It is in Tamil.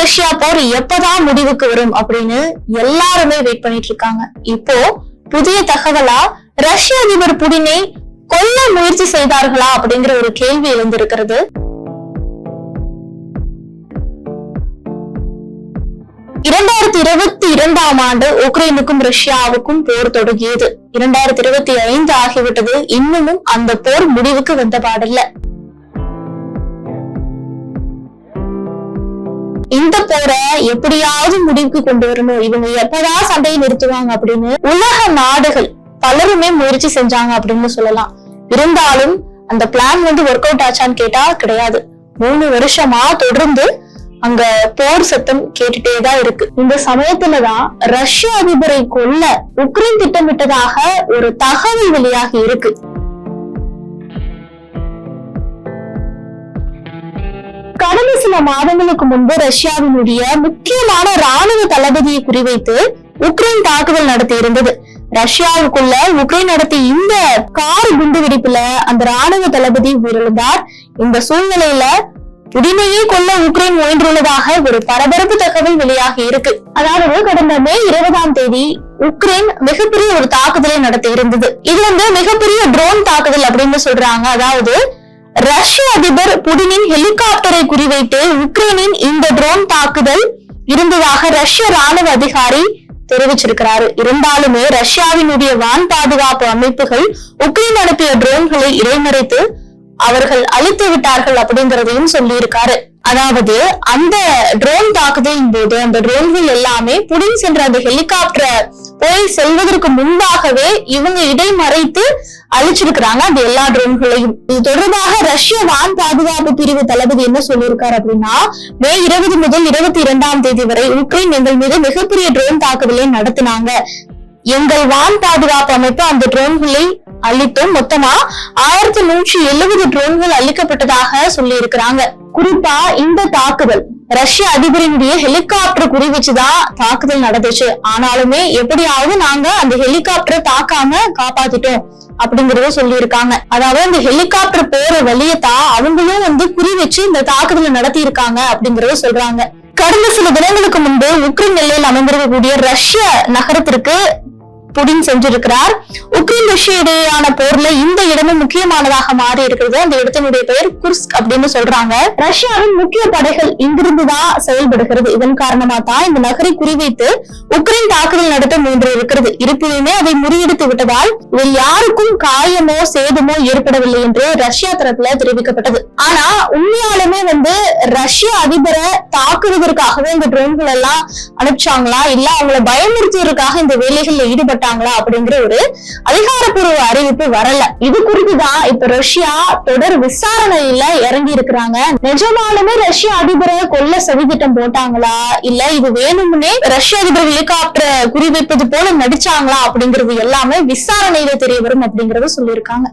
ரஷ்யா போர் எப்பதான் முடிவுக்கு வரும் அப்படின்னு எல்லாருமே வெயிட் பண்ணிட்டு இருக்காங்க இப்போ புதிய தகவலா ரஷ்ய அதிபர் புடினை கொல்ல முயற்சி செய்தார்களா அப்படிங்கிற ஒரு கேள்வி எழுந்திருக்கிறது. இரண்டாயிரத்தி இருபத்தி இரண்டாம் ஆண்டு உக்ரைனுக்கும் ரஷ்யாவுக்கும் போர் தொடங்கியது. இரண்டாயிரத்தி இருபத்தி ஐந்து ஆகிவிட்டது. இன்னமும் அந்த போர் முடிவுக்கு வந்த பாடில்ல இந்த போரை எப்படியாவது முடிவுக்கு கொண்டு வரணும். இவங்க எப்பதான் சண்டையை நிறுத்துவாங்க அப்படின்னு உலக நாடுகள் பலருமே முயற்சி செஞ்சாங்க அப்படின்னு சொல்லலாம். இருந்தாலும் அந்த பிளான் வந்து ஒர்க் அவுட் ஆச்சான்னு கேட்டா கிடையாது. மூணு வருஷமா தொடர்ந்து அங்க போர் சத்தம் கேட்டுட்டே தான் இருக்கு. இந்த சமயத்துலதான் ரஷ்ய அதிபரை கொல்ல உக்ரைன் திட்டமிட்டதாக ஒரு தகவல் வெளியாகி இருக்கு. கடந்த சில மாதங்களுக்கு முன்பு ரஷ்யாவினுடைய முக்கியமான ராணுவ தளபதியை குறிவைத்து உக்ரைன் தாக்குதல் நடத்தி இருந்தது. ரஷ்யாவுக்குள்ள உக்ரைன் நடத்திய இந்த கார் குண்டு வெடிப்புல அந்த ராணுவ தளபதி உயிரிழந்தார். இந்த சூழ்நிலையில புடினையே கொள்ள உக்ரைன் முயன்றுள்ளதாக ஒரு பரபரப்பு தகவல் வெளியாகி இருக்கு. அதாவது கடந்த மே இருபதாம் தேதி உக்ரைன் மிகப்பெரிய ஒரு தாக்குதலை நடத்தி இருந்தது. இது வந்து மிகப்பெரிய ட்ரோன் தாக்குதல் அப்படின்னு சொல்றாங்க. அதாவது ரஷ்ய அதிபர் புடினின் ஹெலிகாப்டரை குறிவைத்து உக்ரைனின் இந்த ட்ரோன் தாக்குதல் இருந்ததாக ரஷ்ய ராணுவ அதிகாரி தெரிவிச்சிருக்கிறாரு. இருந்தாலுமே ரஷ்யாவினுடைய வான் பாதுகாப்பு அமைப்புகள் உக்ரைன் அனுப்பிய ட்ரோன்களை இடைமறைத்து அவர்கள் அழித்து விட்டார்கள் அப்படிங்கறதையும் சொல்லியிருக்காரு. அதாவது அந்த ட்ரோன் தாக்குதலின் போது அந்த ட்ரோன்கள் எல்லாமே புடின் சென்ற அந்த ஹெலிகாப்டரை போய் செல்வதற்கு முன்பாகவே இவங்க இடைமறைத்து அழிச்சிருக்கிறாங்க. அந்த எல்லா ட்ரோன்களையும் இது தொடர்பாக ரஷ்ய வான் பாதுகாப்பு பிரிவு தளபதி என்ன சொல்லியிருக்காரு அப்படின்னா மே இருபது முதல் இருபத்தி இரண்டாம் தேதி வரை உக்ரைன் எங்கள் மீது மிகப்பெரிய ட்ரோன் தாக்குதலை நடத்தினாங்க. எங்கள் வான் பாதுகாப்பு அமைப்பு அந்த ட்ரோன்களை அளித்தும் மொத்தமா ஆயிரத்தி நூற்றி எழுபது ட்ரோன்கள் அழிக்கப்பட்டதாக சொல்லி இருக்கிறாங்க குறிப்பா இந்த தாக்குதல் ரஷ்ய அதிபரினுடைய ஹெலிகாப்டர் குறி வச்சுதான் தாக்குதல் நடந்துச்சு. ஆனாலுமே எப்படியாவது நாங்க அந்த ஹெலிகாப்டரை தாக்காம காப்பாத்திட்டோம். அப்படிங்கறத சொல்லியிருக்காங்க. அதாவது அந்த ஹெலிகாப்டர் போற வழியை தான் அவங்களும் வந்து குறி வச்சு இந்த தாக்குதலை நடத்தி இருக்காங்க அப்படிங்கறத சொல்றாங்க. கடந்த சில தினங்களுக்கு முன்பு உக்ரைன் எல்லையில் அமைந்திருக்கக்கூடிய ரஷ்ய நகரத்திற்கு புடின் சென்றிருக்கிறார். உக்ரைன் ரஷ்ய இடையேயான போர்ல இந்த இடமும் முக்கியமானதாக மாறி இருக்கிறது. அந்த இடத்தினுடைய பெயர் குர்ஸ்க் அப்படின்னு சொல்றாங்க. ரஷ்யாவின் முக்கிய படைகள் இங்கிருந்துதான் செயல்படுகிறது? இதன் காரணமா தான் இந்த நகரை குறிவைத்து உக்ரைன் தாக்குதல் நடத்த முயன்று இருக்கிறது. இருப்பினுமே அதை முறியடித்து விட்டதால் இதில் யாருக்கும் காயமோ சேதமோ ஏற்படவில்லை என்று ரஷ்யா தரப்புல தெரிவிக்கப்பட்டது. ஆனா உண்மையாலுமே வந்து ரஷ்ய அதிபரை தாக்குவதற்காகவே இந்த ட்ரோன்கள் எல்லாம் அனுப்பிச்சாங்களா? இல்ல அவங்களை பயமுறுத்துவதற்காக இந்த வேலைகள்ல ஈடுபட்டாங்களா அப்படிங்கிற ஒரு அதிகாரப்பூர்வ அறிவிப்பு வரல. இது குறித்துதான் இப்ப ரஷ்யா தொடர் விசாரணையில இறங்கி இருக்கிறாங்க. நிஜமாலுமே ரஷ்ய அதிபரை கொல்ல சதித்திட்டம் போட்டாங்களா? இல்ல இது வேணும்னே ரஷ்ய அதிபர் ஹெலிகாப்டரை குறிவைப்பது போல நடிச்சாங்களா அப்படிங்கிறது எல்லாமே விசாரணையில தெரிய வரும் அப்படிங்கறத சொல்லியிருக்காங்க.